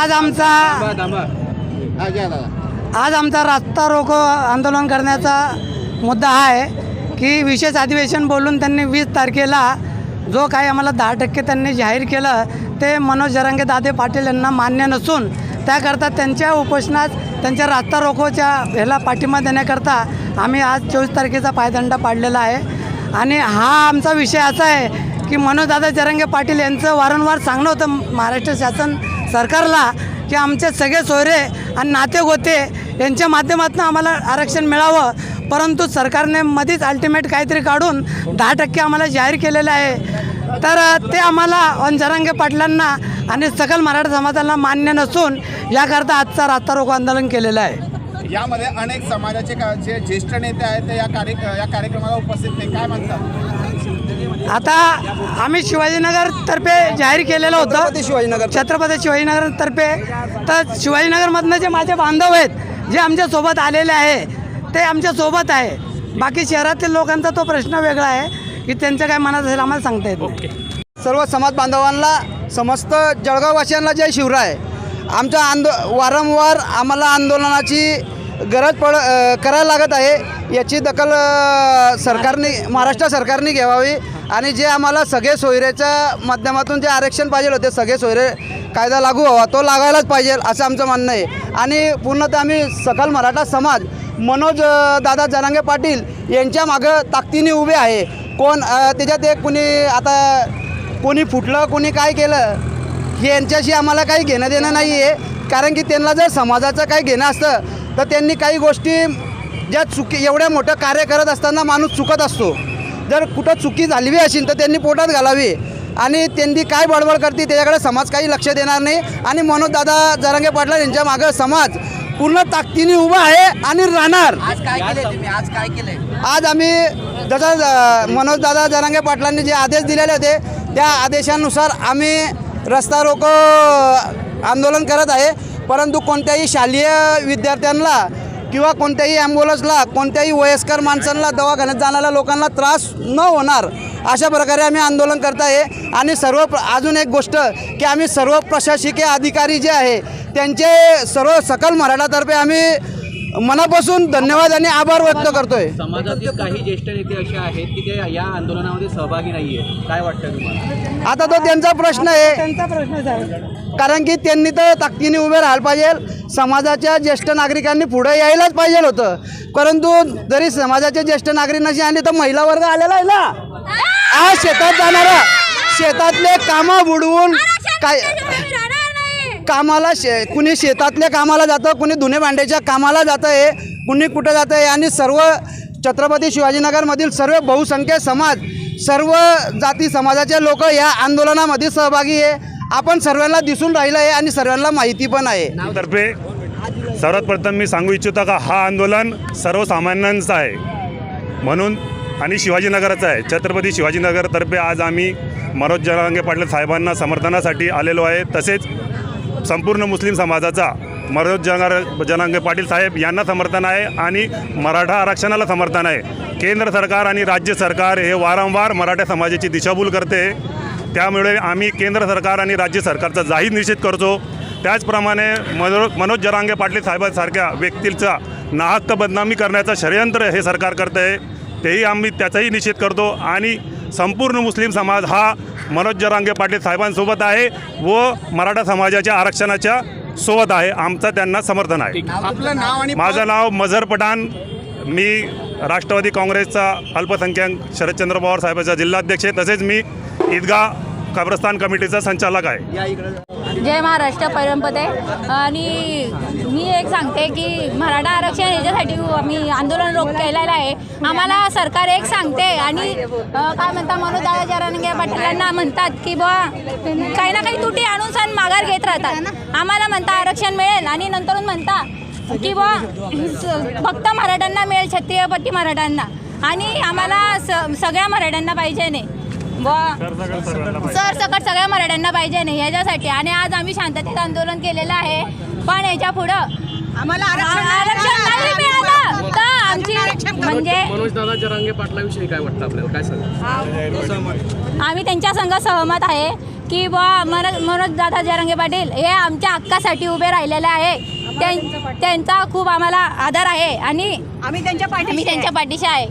आज आमचा आज आमचा रास्ता रोको आंदोलन करण्याचा मुद्दा हा आहे की विशेष अधिवेशन बोलून त्यांनी वीस तारखेला जो काही आम्हाला दहा टक्के त्यांनी जाहीर केलं ते मनोज जरांगे दादे पाटील यांना मान्य नसून त्याकरता त्यांच्या उपोषणात त्यांच्या रास्ता रोकोच्या ह्याला पाठिंबा देण्याकरता आम्ही आज चोवीस तारखेचा पायदंडा पाडलेला आहे. आणि हा आमचा विषय असा आहे की मनोजदादा जरंगे पाटील यांचं वारंवार सांगणं होतं महाराष्ट्र शासन सरकारला की आमचे सगळे सोयरे आणि नाते गोते यांच्या माध्यमातून आम्हाला आरक्षण मिळावं. परंतु सरकारने मध्येच अल्टिमेट काहीतरी काढून दहा टक्के आम्हाला जाहीर केलेलं आहे. तर ते आम्हाला अन पाटलांना आणि सकल मराठा समाजाला मान्य नसून याकरता आजचा रास्ता रोको आंदोलन केलेलं आहे. यामध्ये अनेक समाजाचे का जे ज्येष्ठ नेते आहेत ते या कार्य या कार्यक्रमाला उपस्थित नाही. काय म्हणतात? आता आम्ही शिवाजीनगर तर्फे जाहीर केलेलं होतं. शिवाजीनगर. छत्रपती शिवाजीनगर तर्फे. तर शिवाजीनगरमधनं जे माझे बांधव आहेत जे आमच्यासोबत आलेले आहे ते आमच्यासोबत आहे. बाकी शहरातील लोकांचा तो प्रश्न वेगळा आहे की त्यांच्या काय मनात असेल आम्हाला सांगता येत नाही. सर्व समाज बांधवांना समस्त जळगाववासियांना जय शिवराय. आमच्या आंदो वारंवार आम्हाला आंदोलनाची गरज पड करायला लागत आहे. याची दखल सरकारने महाराष्ट्र सरकारने घ्यावी. आणि जे आम्हाला सगळे सोयऱ्याच्या माध्यमातून जे आरक्षण पाहिजे होते सगळे सोयरे कायदा लागू व्हावा. तो लागायलाच पाहिजे असं आमचं म्हणणं आहे. आणि पूर्णतः आम्ही सकल मराठा समाज मनोज दादा जनांगे पाटील यांच्या मागं ताकदीने उभे आहे. कोण त्याच्यात एक कुणी आता कोणी फुटलं कोणी काय केलं हे यांच्याशी आम्हाला काही घेणं देणं नाही आहे कारण की त्यांना जर समाजाचं काही घेणं असतं तर त्यांनी काही गोष्टी ज्या चुकी एवढ्या मोठं कार्य करत असताना माणूस चुकत असतो. जर कुठं चुकी झाली असेल तर त्यांनी पोटात घालावी. आणि त्यांनी काय बडबड करते त्याच्याकडे समाज काही लक्ष देणार नाही. आणि मनोज दादा जरांगे पाटला यांच्या मागं समाज पूर्ण ताकदीने उभा आहे आणि राहणार. आज काय केले तुम्ही? आज काय केलंय? आज आम्ही जसं मनोज दादा जरांगे पाटलांनी जे आदेश दिलेले होते त्या आदेशानुसार आम्ही रस्ता रोको आंदोलन करत आहे. परंतु कोणत्याही शालेय विद्यार्थ्यांना किंवा कोणत्याही ॲम्ब्युलन्सला कोणत्याही वयस्कर माणसांना दवाखान्यात जाणाऱ्या लोकांना त्रास न होणार अशा प्रकारे आम्ही आंदोलन करत आहे. आणि सर्व प्र अजून एक गोष्ट की आम्ही सर्व प्रशासकीय अधिकारी जे आहे त्यांचे सर्व सकल मराठातर्फे आम्ही मनापासून धन्यवाद आणि आभार व्यक्त करतोय. समाजातील काही ज्येष्ठ नेते असे आहेत की ते या आंदोलनामध्ये सहभागी नाहीये? काय वाटतं तुम्हाला? आता तो त्यांचा प्रश्न आहे. त्यांचा प्रश्नच आहे कारण की त्यांनी तर ताकदीने उभे राहायला पाहिजे. समाजाच्या ज्येष्ठ नागरिकांनी पुढे यायलाच पाहिजे होतं. परंतु जरी समाजाचे ज्येष्ठ नागरिक नसे आले तर महिला वर्ग आलेला आहे ना? आज शेतात जाणारा शेतातले कामं बुडवून काय कामाला शे कुणी शेतातल्या कामाला जातं कुणी धुणे भांड्याच्या कामाला जातं आहे कुणी कुठं जातं आहे आणि सर्व छत्रपती शिवाजीनगरमधील सर्व बहुसंख्य समाज सर्व जाती समाजाचे लोक या आंदोलनामध्ये सहभागी आहे. आपण सर्वांना दिसून राहिलं आहे आणि सर्वांना माहिती पण आहे. तर्फे सर्वात प्रथम मी सांगू इच्छितो का हा आंदोलन सर्वसामान्यांचं आहे. म्हणून आणि शिवाजीनगराचं आहे. छत्रपती शिवाजीनगरतर्फे आज आम्ही मनोज जरांगे पाटील साहेबांना समर्थनासाठी आलेलो आहे. तसेच संपूर्ण मुस्लिम समाजाचा मनोज जनार जनांगे पाटील साहेब यांना समर्थन आहे आणि मराठा आरक्षणाला समर्थन आहे. केंद्र सरकार आणि राज्य सरकार हे वारंवार मराठा समाजाची दिशाभूल करते. त्यामुळे आम्ही केंद्र सरकार आणि राज्य सरकारचा जाहीर निषेध करतो. त्याचप्रमाणे मनो मनोज जरांगे पाटील साहेबांसारख्या व्यक्तीचा नाहक्क बदनामी करण्याचं षडयंत्र हे सरकार करतं आहे तेही आम्ही त्याचाही निषेध करतो. आणि संपूर्ण मुस्लिम समाज हा मनोज जरांगे पाटील साहेबांसोबत आहे. व मराठा समाजाच्या आरक्षणाच्या सोबत आहे. आमचं त्यांना समर्थन आहे. आपलं नाव आणि माझं नाव मझर पठाण. मी राष्ट्रवादी काँग्रेसचा अल्पसंख्याक शरदचंद्र पवार साहेबांचा जिल्हाध्यक्ष आहे. तसेच मी ईदगाह कब्रस्तान कमिटीचा संचालक आहे. जय महाराष्ट्र परमपदे. आणि मी एक सांगते की मराठा आरक्षण याच्यासाठी आम्ही आंदोलन रोख केलेलं आहे. आम्हाला सरकार एक सांगते आणि काय म्हणतात मनोज दादा जरांगे पाटीलांना म्हणतात की बुवा काही ना काही तुटी आणून सण माघार घेत राहतात. आम्हाला म्हणता आरक्षण मिळेल. आणि नंतरून म्हणता की बुवा स- फक्त मराठ्यांना मिळेल छत्रियपट्टी मराठ्यांना. आणि आम्हाला स सगळ्या मराठ्यांना पाहिजे नाही. बुवा सर सकट सगळ्या मराठ्यांना पाहिजे नाही याच्यासाठी आणि आज आम्ही शांततेत आंदोलन केलेलं आहे. पण याच्या पुढं आम्हाला आरक्षण नाही मिळालं. तर आमची म्हणजे मनोज दादा जरांगे पाटलाविषयी काय वाटतं आपल्याला? काय सांगा आम्ही त्यांच्या संघ सहमत आहे की बा मनोज दादा जरांगे पाटील हे आमच्या हक्कासाठी उभे राहिलेले आहे. त्यां- त्यांचा खूप आम्हाला आधार आहे आणि आम्ही त्यांच्या पाठीशी आहे.